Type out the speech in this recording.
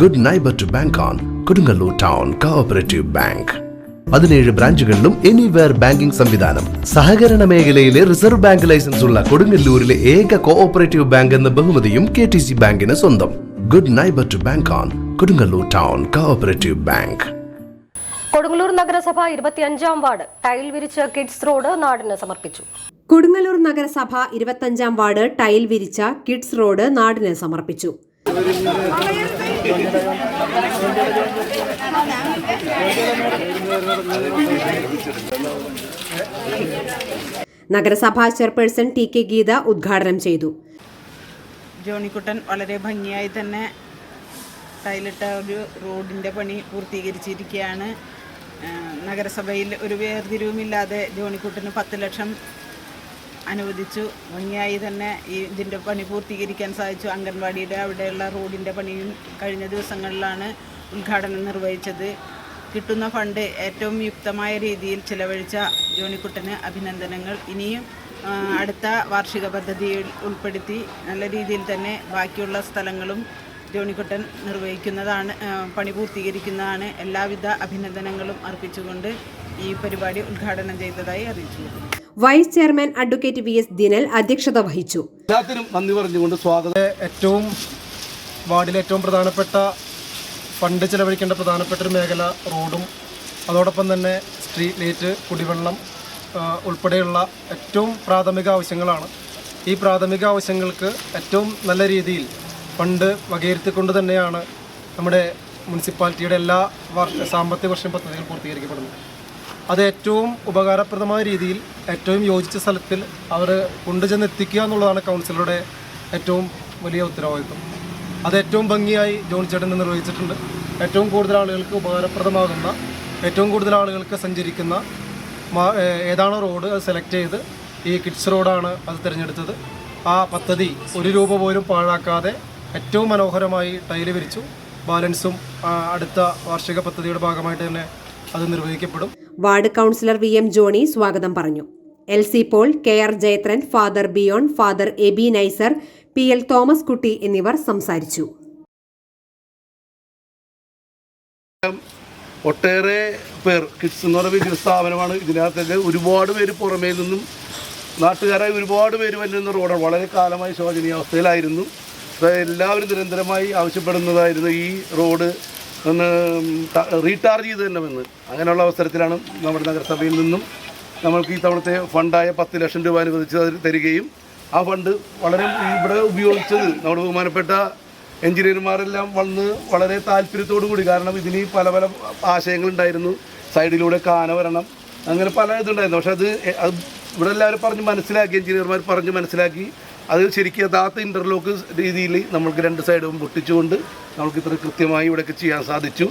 Good neighbour to bank on Kodungallur town cooperative bank പതിനേഴ് ബ്രാഞ്ചുകളിലും anywhere banking സംവിധാനം. സഹകരണ മേഖലയിലെ റിസർവ് ബാങ്ക് ലൈസൻസ് ഉള്ള കൊടുങ്ങല്ലൂരിലെ ഏക കോഓപ്പറേറ്റീവ് ബാങ്ക് എന്ന ബഹുമതിയും കെ ടി സി ബാങ്കിന് സ്വന്തം. Good neighbour to bank on Kodungallur town cooperative bank Kodungallur നഗരസഭ ഇരുപത്തിയഞ്ചാം വാർഡ് ടൈൽ വിരിച്ച് കിഡ്സ് റോഡ് നാടിന് സമർപ്പിച്ചു. കൊടുങ്ങല്ലൂർ നഗരസഭ ഇരുപത്തഞ്ചാം വാർഡ് ടൈൽ വിരിച്ച കിഡ്സ് റോഡ് നാടിന് സമർപ്പിച്ചു. നഗരസഭാ ചെയർപേഴ്സൺ ടി കെ ഗീത ഉദ്ഘാടനം ചെയ്തു. ജോണിക്കുട്ടൻ വളരെ ഭംഗിയായി തന്നെ ടൈലിട്ട ഒരു റോഡിന്റെ പണി പൂർത്തീകരിച്ചിരിക്കുകയാണ്. നഗരസഭയിൽ ഒരു വേർതിരിവുമില്ലാതെ ജോണിക്കുട്ടന് പത്ത് ലക്ഷം അനുവദിച്ചു. ഭംഗിയായി തന്നെ ഈ ഇതിന്റെ പണി പൂർത്തീകരിക്കാൻ സാധിച്ചു. അംഗൻവാടിയുടെ അവിടെയുള്ള റോഡിന്റെ പണിയും കഴിഞ്ഞ ദിവസങ്ങളിലാണ് ഉദ്ഘാടനം നിർവഹിച്ചത്. കിട്ടുന്ന ഫണ്ട് ഏറ്റവും യുക്തമായ രീതിയിൽ ചിലവഴിച്ച ജോണിക്കുട്ടന് അഭിനന്ദനങ്ങൾ. ഇനിയും അടുത്ത വാർഷിക പദ്ധതിയിൽ ഉൾപ്പെടുത്തി നല്ല രീതിയിൽ തന്നെ ബാക്കിയുള്ള സ്ഥലങ്ങളും ജോണിക്കുട്ടൻ നിർവഹിക്കുന്നതാണ് പണി പൂർത്തീകരിക്കുന്നതാണ്. എല്ലാവിധ അഭിനന്ദനങ്ങളും അർപ്പിച്ചുകൊണ്ട് ഈ പരിപാടി ഉദ്ഘാടനം ചെയ്തതായി അറിയിച്ചു. Vice chairman advocate V S Dinal അധ്യക്ഷത വഹിച്ചു. എല്ലാത്തിനും നന്ദി പറഞ്ഞുകൊണ്ട് സ്വാഗതം. ഏറ്റവും വാർഡിലെ ഏറ്റവും പ്രധാനപ്പെട്ട ഫണ്ട് ചെലവഴിക്കേണ്ട പ്രധാനപ്പെട്ട ഒരു മേഖല റോഡും അതോടൊപ്പം തന്നെ സ്ട്രീറ്റ് ലൈറ്റ് കുടിവെള്ളം ഉൾപ്പെടെയുള്ള ഏറ്റവും പ്രാഥമിക ആവശ്യങ്ങളാണ്. ഈ പ്രാഥമിക ആവശ്യങ്ങൾക്ക് ഏറ്റവും നല്ല രീതിയിൽ ഫണ്ട് വകയിരുത്തിക്കൊണ്ട് തന്നെയാണ് നമ്മുടെ മുനിസിപ്പാലിറ്റിയുടെ എല്ലാ വർഷ സാമ്പത്തിക വർഷം പദ്ധതികൾ പൂർത്തീകരിക്കപ്പെടുന്നത്. അത് ഏറ്റവും ഉപകാരപ്രദമായ രീതിയിൽ ഏറ്റവും യോജിച്ച സ്ഥലത്തിൽ അവർ കൊണ്ടുചെന്ന് എത്തിക്കുക എന്നുള്ളതാണ് കൗൺസിലറുടെ ഏറ്റവും വലിയ ഉത്തരവാദിത്വം. അത് ഏറ്റവും ഭംഗിയായി ജോൺ ചേട്ടൻ നിർവഹിച്ചിട്ടുണ്ട്. ഏറ്റവും കൂടുതൽ ആളുകൾക്ക് ഉപകാരപ്രദമാകുന്ന ഏറ്റവും കൂടുതൽ ആളുകൾക്ക് സഞ്ചരിക്കുന്ന ഏതാണോ റോഡ് അത് സെലക്ട് ചെയ്ത് ഈ കിഡ്സ് റോഡാണ് അത് തിരഞ്ഞെടുത്തത്. ആ പദ്ധതി ഒരു രൂപ പോലും പാഴാക്കാതെ ഏറ്റവും മനോഹരമായി ടൈൽ വിരിച്ചു. ബാലൻസും അടുത്ത വാർഷിക പദ്ധതിയുടെ ഭാഗമായിട്ട് തന്നെ അത് നിർവഹിക്കപ്പെടും. Ward councillor V M Johny സ്വാഗതം പറഞ്ഞു. L C Paul K R Jayathran father Biyon father Aby Naiser P L Thomas Kutty എന്നിവർ സംസാരിച്ചു. ഒട്ടേറെ പേർ കിഡ്സ് എന്ന് പറയുന്ന സ്ഥാപനമാണ് ഇതിനകത്തൊക്കെ ഒരുപാട് പേര് പുറമേ നിന്നും നാട്ടുകാരായി ഒരുപാട് പേര് വരുന്ന റോഡ് വളരെ കാലമായി ശോചനീയാവസ്ഥയിലായിരുന്നു. അപ്പോൾ എല്ലാവരും നിരന്തരമായി ആവശ്യപ്പെടുന്നതായിരുന്നു ഈ റോഡ് ഒന്ന് റീചാർജ് ചെയ്ത് തരണമെന്ന് അങ്ങനെയുള്ള അവസരത്തിലാണ് നമ്മുടെ നഗരസഭയിൽ നിന്നും നമ്മൾക്ക് ഈ തവണത്തെ ഫണ്ടായ പത്ത് ലക്ഷം രൂപ അനുവദിച്ച് തരികയും ആ ഫണ്ട് വളരെ ഇവിടെ ഉപയോഗിച്ചത് നമ്മുടെ ബഹുമാനപ്പെട്ട എഞ്ചിനീയർമാരെല്ലാം വന്ന് വളരെ താല്പര്യത്തോടു കൂടി. കാരണം ഇതിന് പല പല ആശയങ്ങളുണ്ടായിരുന്നു സൈഡിലൂടെ കാന വരണം. അങ്ങനെ പല ഇതുണ്ടായിരുന്നു. പക്ഷെ അത് ഇവിടെ എല്ലാവരും പറഞ്ഞ് മനസ്സിലാക്കി എഞ്ചിനീയർമാർ പറഞ്ഞ് മനസ്സിലാക്കി. അത് ശരിക്കും യഥാർത്ഥ ഇന്റർലോക്ക് രീതിയിൽ നമ്മൾക്ക് രണ്ട് സൈഡും പൊട്ടിച്ചുകൊണ്ട് നമുക്ക് ഇത്ര കൃത്യമായി ഇവിടെയൊക്കെ ചെയ്യാൻ സാധിച്ചു.